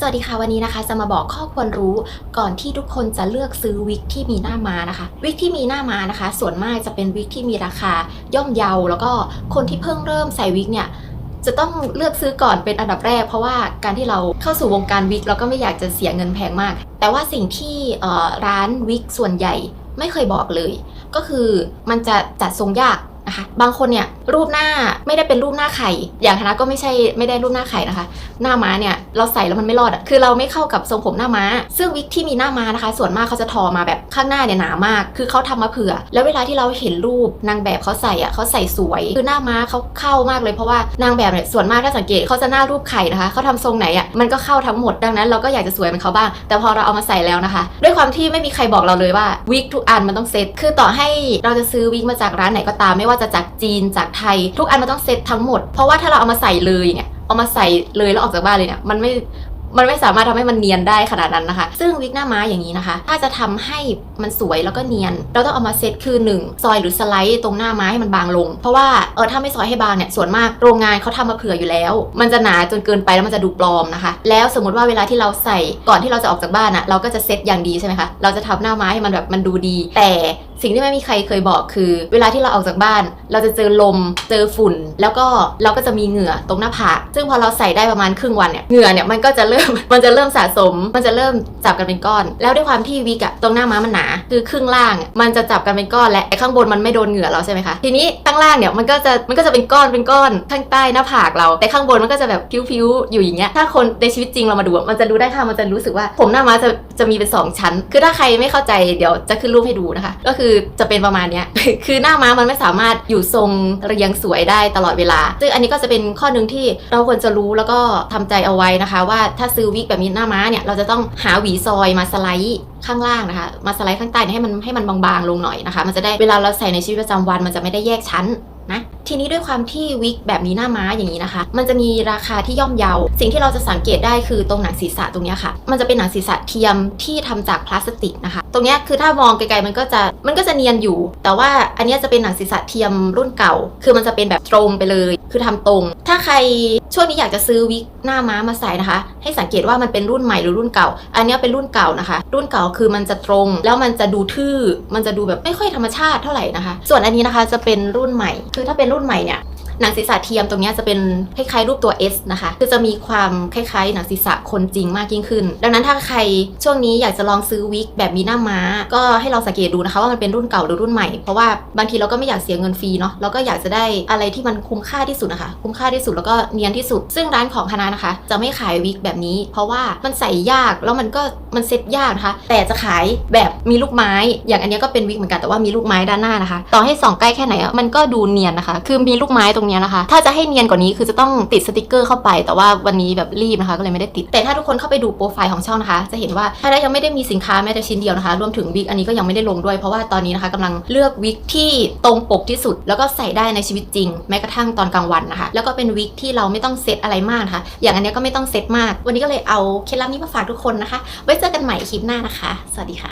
สวัสดีค่ะวันนี้นะคะ จะมาบอกข้อควรรู้ก่อนที่ทุกคนจะเลือกซื้อวิกที่มีหน้ามานะคะ วิกที่มีหน้ามานะคะ ส่วนมากจะเป็นวิกที่มีราคาย่อมเยาแล้วก็คนที่เพิ่งเริ่มใส่วิกเนี่ยจะต้องเลือกซื้อก่อนเป็นอันดับแรก เพราะว่าการที่เราเข้าสู่วงการวิกเราก็ไม่อยากจะเสียเงินแพงมาก แต่ว่าสิ่งที่ร้านวิกส่วนใหญ่ไม่เคยบอกเลย ก็คือมันจะจัดทรงยาก นะคะ บางคนเนี่ยรูปหน้าไม่ได้เป็นรูปหน้าไข่ อย่างคณะก็ไม่ใช่ไม่ได้รูปหน้าไข่นะคะ หน้าม้าเนี่ยเราใส่แล้วมันไม่รอดอะคือเราไม่เข้ากับทรงผมหน้าม้า ซึ่งวิกที่มีหน้าม้านะคะ ส่วนมากเขาจะทอมาแบบข้างหน้าเนี่ยหนามาก คือเขาทำมาเผื่อ แล้วเวลาที่เราเห็นรูปนางแบบเขาใส่อะเขาใส่สวย คือหน้าม้าเขาเข้ามากเลยเพราะว่านางแบบเนี่ยส่วนมากถ้าสังเกตเขาจะหน้ารูปไข่นะคะเขาทำทรงไหนอะมันก็เข้าทั้งหมดดังนั้น เราก็อยากจะสวยเหมือนเขาบ้าง แต่พอเราเอามาใส่แล้วนะคะ ด้วยความที่ไม่มีใครบอกเราเลยว่าวิกทุกอันมันต้องเซ็ตคือต่อให้เราจะซื้อวิกมาจากร้านไหนก็ตามไม่ว่าจะจากจีนจากไทย ทุกอันมันต้องเซ็ตทั้งหมด เพราะว่าถ้าเราเอามาใส่เลยเนี่ยเอามาใส่เลยแล้วออกจากบ้านเลยเนี่ยมันไม่มันไม่สามารถทำให้มันเนียนได้ขนาดนั้นนะคะ ซึ่งวิกหน้าม้าอย่างนี้นะคะ ถ้าจะทำให้มันสวยแล้วก็เนียน เราต้องเอามาเซตคือหนึ่งซอยหรือสไลด์ตรงหน้าม้าให้มันบางลง เพราะว่าเออถ้าไม่ซอยให้บางเนี่ยส่วนมากโรงงานเขาทำมาเผื่ออยู่แล้ว มันจะหนาจนเกินไปแล้วมันจะดูปลอมนะคะ แล้วสมมติว่าเวลาที่เราใส่ก่อนที่เราจะออกจากบ้านอะเราก็จะเซตอย่างดีใช่ไหมคะ เราจะทำหน้าม้าให้มันแบบมันดูดี แต่ สิ่งที่ไม่มีใครเคยบอกคือ เวลาที่เราออกจากบ้าน เราจะเจอลม เจอฝุ่น แล้วก็เราก็จะมีเหงื่อตรงหน้าผากซึ่งพอเราใส่ได้ประมาณครึ่งวันเนี่ยเหงื่อเนี่ยมันก็จะเริ่มมันจะเริ่มสะสม มันจะเริ่มจับกันเป็นก้อน แล้วด้วยความที่วิกอะตรงหน้าม้ามันหนา คือครึ่งล่างมันจะจับกันเป็นก้อนและข้างบนมันไม่โดนเหงื่อเราใช่ไหมคะทีนี้ข้างล่างเนี่ยมันก็จะมันก็จะเป็นก้อนเป็นก้อนข้างใต้หน้าผากเรา แต่ข้างบนมันก็จะแบบพิ้วๆอยู่อย่างเงี้ยถ้าคนในชีวิตจริงเรามาดูมันจะดูได้ค่ะมันจะรู้สึกว่าผมหน้าม้าจะจะมีเป็นสองชั้น คือถ้าใครไม่เข้าใจเดี๋ยวจะขึ้นรูปให้ดูนะคะ ก็คือจะเป็นประมาณเนี้ย คือหน้าม้ามันไม่สามารถอยู่ทรงเรียงสวยได้ตลอดเวลา ซึ่งอันนี้ก็จะเป็นข้อหนึ่งที่เราควรจะรู้แล้วก็ทำใจเอาไว้นะคะ ว่าถ้าซื้อวิกแบบนี้หน้าม้าเนี่ยเราจะต้องหาหวีซอยมาสไลด์ข้างล่างนะคะ มาสไลด์ข้างใต้ให้มันให้มันบางๆลงหน่อยนะคะ มันจะได้เวลาเราใส่ในชีวิตประจำวัน มันจะไม่ได้แยกชั้น นะทีนี้ด้วยความที่วิกแบบนี้หน้าม้าอย่างนี้นะคะ มันจะมีราคาที่ย่อมเยา สิ่งที่เราจะสังเกตได้คือตรงหนังศีรษะตรงเนี้ยค่ะ มันจะเป็นหนังศีรษะเทียมที่ทำจากพลาสติกนะคะ ตรงเนี้ยคือถ้ามองไกลๆมันก็จะมันก็จะเนียนอยู่ แต่ว่าอันเนี้ยจะเป็นหนังศีรษะเทียมรุ่นเก่า คือมันจะเป็นแบบตรงไปเลย คือทำตรง ถ้าใครช่วงนี้อยากจะซื้อวิกหน้าม้ามาใส่นะคะ ให้สังเกตว่ามันเป็นรุ่นใหม่หรือรุ่นเก่า อันเนี้ยเป็นรุ่นเก่านะคะ รุ่นเก่าคือมันจะตรง แล้วมันจะดูทื่อ มันจะดูแบบไม่ค่อยธรรมชาติเท่าไหร่นะคะ ส่วนอันนี้นะคะจะเป็นรุ่นใหม่คือถ้าเป็นรุ่นใหม่เนี่ย หนังศีรษะเทียมตรงนี้จะเป็นคล้ายๆรูปตัว S นะคะ คือจะมีความคล้ายๆ หนังศีรษะคนจริงมากยิ่งขึ้น ดังนั้นถ้าใครช่วงนี้อยากจะลองซื้อวิกแบบมีหน้าม้า ก็ให้ลองสังเกตดูนะคะว่ามันเป็นรุ่นเก่าหรือรุ่นใหม่ เพราะว่าบางทีเราก็ไม่อยากเสียเงินฟรีเนาะเราก็อยากจะได้อะไรที่มันคุ้มค่าที่สุดนะคะ คุ้มค่าที่สุดแล้วก็เนียนที่สุด ซึ่งร้านของคณะนะคะ จะไม่ขายวิกแบบนี้ เพราะว่ามันใส่ยากแล้วมันก็มันเซ็ตยากนะคะ แต่จะขายแบบมีลูกไม้ อย่างอันนี้ก็เป็นวิกเหมือนกันแต่ว่ามีลูกไม้ด้านหน้านะคะ ต่อให้ส่องใกล้แค่ไหนมันก็ดูเนียนนะคะ คือมีลูกไม้ตรงเนี้ยนะคะ ถ้าจะให้เนียนกว่านี้คือจะต้องติดสติกเกอร์เข้าไป แต่ว่าวันนี้แบบรีบนะคะ ก็เลยไม่ได้ติด แต่ถ้าทุกคนเข้าไปดูโปรไฟล์ของช่องนะคะ จะเห็นว่าถ้าได้ยังไม่ได้มีสินค้าแม้แต่ชิ้นเดียวนะคะ รวมถึงวิกอันนี้ก็ยังไม่ได้ลงด้วย เพราะว่าตอนนี้นะคะกำลังเลือกวิกที่ตรงปกที่สุด แล้วก็ใส่ได้ในชีวิตจริง แม้กระทั่งตอนกลางวันนะคะ แล้วก็เป็นวิกที่เราไม่ต้องเซตอะไรมากนะคะ อย่างอันนี้ก็ไม่ต้องเซตมาก วันนี้ก็เลยเอาเคล็ดลับนี้มาฝากทุกคนนะคะ ไว้เจอกันใหม่คลิปหน้านะคะ สวัสดีค่ะ